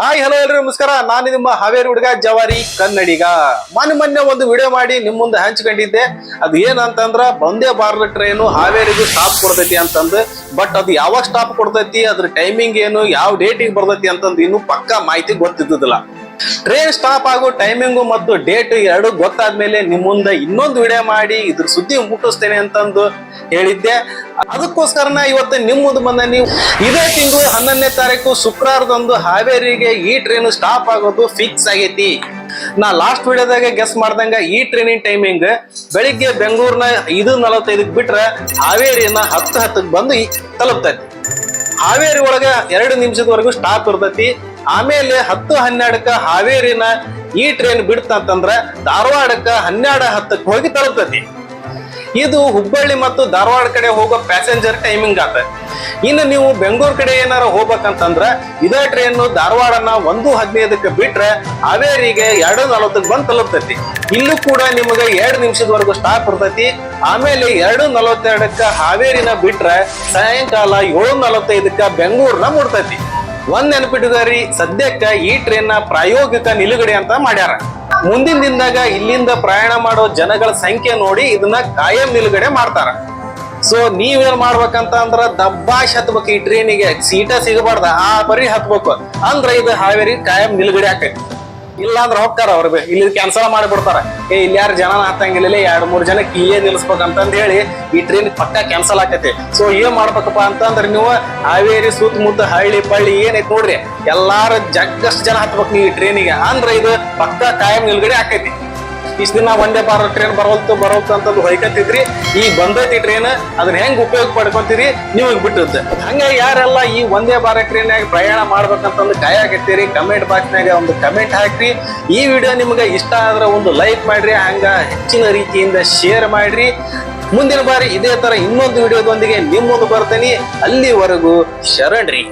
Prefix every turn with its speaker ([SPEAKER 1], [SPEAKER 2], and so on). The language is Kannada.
[SPEAKER 1] ಹಾಯ್ ಹಲೋ ಎಲ್ರಿ ನಮಸ್ಕಾರ. ನಾನು ನಿಮ್ಮ ಹಾವೇರಿ ಹುಡುಗ ಜವಾರಿ ಕನ್ನಡಿಗ. ಮೊನ್ನೆ ಮೊನ್ನೆ ಒಂದು ವಿಡಿಯೋ ಮಾಡಿ ನಿಮ್ಮ ಮುಂದೆ ಹಂಚ್ಕೊಂಡಿದ್ದೆ. ಅದು ಏನಂತಂದ್ರ, ಬಂದೇ ಬಾರದ ಟ್ರೈನು ಹಾವೇರಿಗೂ ಸ್ಟಾಪ್ ಕೊಡ್ತೈತಿ ಅಂತಂದು. ಬಟ್ ಅದು ಯಾವಾಗ ಸ್ಟಾಪ್ ಕೊಡ್ತೈತಿ, ಅದ್ರ ಟೈಮಿಂಗ್ ಏನು, ಯಾವ ಡೇಟಿಗೆ ಬರ್ತೈತಿ ಅಂತಂದು ಇನ್ನೂ ಪಕ್ಕಾ ಮಾಹಿತಿ ಗೊತ್ತಿದ್ದಿಲ್ಲ ಟ್ರೈನ್ ಸ್ಟಾಪ್ ಆಗೋ ಟೈಮಿಂಗು ಮತ್ತು ಡೇಟ್ ಎರಡು ಗೊತ್ತಾದ್ಮೇಲೆ ನಿಮ್ಮಿಂದ ಮುಂದೆ ಇನ್ನೊಂದು ವಿಡಿಯೋ ಮಾಡಿ, ಇದ್ರ ಸುದ್ದಿ ಮುಟ್ಟಿಸ್ತೇನೆ ಅಂತಂದು ಹೇಳಿದ್ದೆ. ಅದಕ್ಕೋಸ್ಕರನ ಇವತ್ತು ನಿಮ್ ಮುಂದೆ ಬಂದ ನೀವು ಇದೇ ತಿಂಗಳು ಹನ್ನೊಂದನೇ ತಾರೀಕು ಶುಕ್ರವಾರದಂದು ಹಾವೇರಿಗೆ ಈ ಟ್ರೈನ್ ಸ್ಟಾಪ್ ಆಗೋದು ಫಿಕ್ಸ್ ಆಗೈತಿ. ನಾ ಲಾಸ್ಟ್ ವಿಡಿಯೋದಾಗ ಗೆಸ್ ಮಾಡ್ದಂಗ ಈ ಟ್ರೈನಿನ ಟೈಮಿಂಗ್ ಬೆಳಿಗ್ಗೆ ಬೆಂಗಳೂರಿನ ಇದು ನಲವತ್ತೈದಕ್ಕೆ ಬಿಟ್ರೆ ಹಾವೇರಿನ ಹತ್ತು ಹತ್ತಕ್ಕೆ ಬಂದು ತಲುಪ್ತೈತಿ. ಹಾವೇರಿ ಒಳಗ ಎರಡು ನಿಮಿಷದವರೆಗೂ ಸ್ಟಾಪ್ ಇರ್ತೈತಿ. ಆಮೇಲೆ ಹತ್ತು ಹನ್ನೆರಡಕ್ಕ ಹಾವೇರಿನ ಈ ಟ್ರೈನ್ ಬಿಡ್ತಂತಂದ್ರ ಧಾರವಾಡಕ್ಕ ಹನ್ನೆರಡು ಹತ್ತಕ್ಕೆ ಹೋಗಿ ತಲುಪ್ತೈತಿ. ಇದು ಹುಬ್ಬಳ್ಳಿ ಮತ್ತು ಧಾರವಾಡ ಕಡೆ ಹೋಗೋ ಪ್ಯಾಸೆಂಜರ್ ಟೈಮಿಂಗ್ ಆತ. ಇನ್ನು ನೀವು ಬೆಂಗಳೂರು ಕಡೆ ಏನಾರ ಹೋಗ್ಬೇಕಂತಂದ್ರ ಇದೇ ಟ್ರೈನ್ ಧಾರವಾಡನ ಒಂದು ಹದಿನೈದಕ್ಕೆ ಬಿಟ್ರೆ ಹಾವೇರಿಗೆ ಎರಡು ನಲವತ್ತಕ್ಕೆ ಬಂದು ತಲುಪ್ತೈತಿ. ಇಲ್ಲೂ ಕೂಡ ನಿಮಗೆ ಎರಡು ನಿಮಿಷದವರೆಗೂ ಸ್ಟಾಪ್ ಇರ್ತೈತಿ. ಆಮೇಲೆ ಎರಡು ನಲವತ್ತೆರಡಕ್ಕ ಹಾವೇರಿನ ಬಿಟ್ರೆ ಸಾಯಂಕಾಲ ಏಳು ನಲವತ್ತೈದಕ್ಕ ಬೆಂಗಳೂರನ್ನ ಮುಡ್ತೈತಿ ಒಂದ್ ನೆನಪಿಟ್ಟುಗಾರಿ ಸದ್ಯಕ್ಕ ಈ ಟ್ರೈನ್ನ ಪ್ರಾಯೋಗಿಕ ನಿಲುಗಡೆ ಅಂತ ಮಾಡ್ಯಾರ. ಮುಂದಿನ ದಿನದಾಗ ಇಲ್ಲಿಂದ ಪ್ರಯಾಣ ಮಾಡೋ ಜನಗಳ ಸಂಖ್ಯೆ ನೋಡಿ ಇದನ್ನ ಕಾಯಂ ನಿಲುಗಡೆ ಮಾಡ್ತಾರ. ಸೊ ನೀವೇನ್ ಮಾಡ್ಬೇಕಂತ ಅಂದ್ರ ದಬ್ಬಾಶ್ ಹತ್ಬೇಕು ಈ ಟ್ರೈನಿಗೆ ಸೀಟ ಸಿಗಬಾರ್ದ, ಆ ಬರೀ ಹತ್ಬೇಕು. ಅಂದ್ರ ಇದು ಹಾವೇರಿ ಕಾಯಂ ನಿಲುಗಡೆ ಆಕೈತಿ. ಇಲ್ಲ ಅಂದ್ರೆ ಹೋಗ್ತಾರ ಅವ್ರ ಇಲ್ಲಿ ಕ್ಯಾನ್ಸಲ್ ಮಾಡಿಬಿಡ್ತಾರೆ. ಏ, ಇಲ್ಲಿ ಯಾರು ಜನ ಹತ್ತಂಗಿಲ್ಲ ಮೂರು ಜನ ಜನಕ್ಕೆ ಇಲ್ಲೇ ನಿಲ್ಸ್ಬೇಕಂತಂದ್ ಹೇಳಿ ಈ ಟ್ರೈನ್ ಪಕ್ಕ ಕ್ಯಾನ್ಸಲ್ ಆಕೈತಿ. ಸೊ ಏನ್ ಮಾಡ್ಬೇಕಪ್ಪ ಅಂತಂದ್ರೆ ನೀವು ಹಾವೇರಿ, ಸುತ್ತಮುತ್ತ ಹಳ್ಳಿ, ಪಳ್ಳಿ ಏನೈತಿ ನೋಡ್ರಿ, ಎಲ್ಲಾರು ಜಗ್ಗಷ್ಟು ಜನ ಹತ್ಬೇಕು ನೀವು ಈ ಟ್ರೈನಿಗೆ ಅಂದ್ರೆ ಇದು ಪಕ್ಕ ಕಾಯಂ ನಿಲ್ಗಡೆ ಆಕೈತಿ. ಇಷ್ಟ ದಿನ ಒಂದೇ ಭಾರತ್ ಟ್ರೈನ್ ಬರೋಲ್ತು ಬರೋಲ್ತು ಅಂತಂದು ಹೊಯ್ಕತ್ತಿದ್ರಿ. ಈಗ ಬಂದೈತಿ ಟ್ರೈನ್ ಅದನ್ನ ಹೆಂಗ್ ಉಪಯೋಗ ಪಡ್ಕೊಂತೀರಿ, ನಿಮಗ್ ಬಿಟ್ಟದ್ದು. ಹಂಗ ಯಾರೆಲ್ಲ ಈ ಒಂದೇ ಟ್ರೈನ್ ಟ್ರೈನ್ಯಾಗ ಪ್ರಯಾಣ ಮಾಡ್ಬೇಕಂತಂದು ಕಾಯಾಕತ್ತೀರಿ ಕಮೆಂಟ್ ಬಾಕ್ಸ್ನಾಗ ಒಂದು ಕಮೆಂಟ್ ಹಾಕ್ರಿ. ಈ ವಿಡಿಯೋ ನಿಮ್ಗೆ ಇಷ್ಟ ಆದ್ರೆ ಒಂದು ಲೈಕ್ ಮಾಡ್ರಿ, ಹಂಗ ಹೆಚ್ಚಿನ ರೀತಿಯಿಂದ ಶೇರ್ ಮಾಡ್ರಿ. ಮುಂದಿನ ಬಾರಿ ಇದೇ ತರ ಇನ್ನೊಂದು ವಿಡಿಯೋದೊಂದಿಗೆ ನಿಮ್ಮ ಮುಂದೆ ಬರ್ತೀನಿ. ಅಲ್ಲಿವರೆಗೂ ಶರಣ್ರಿ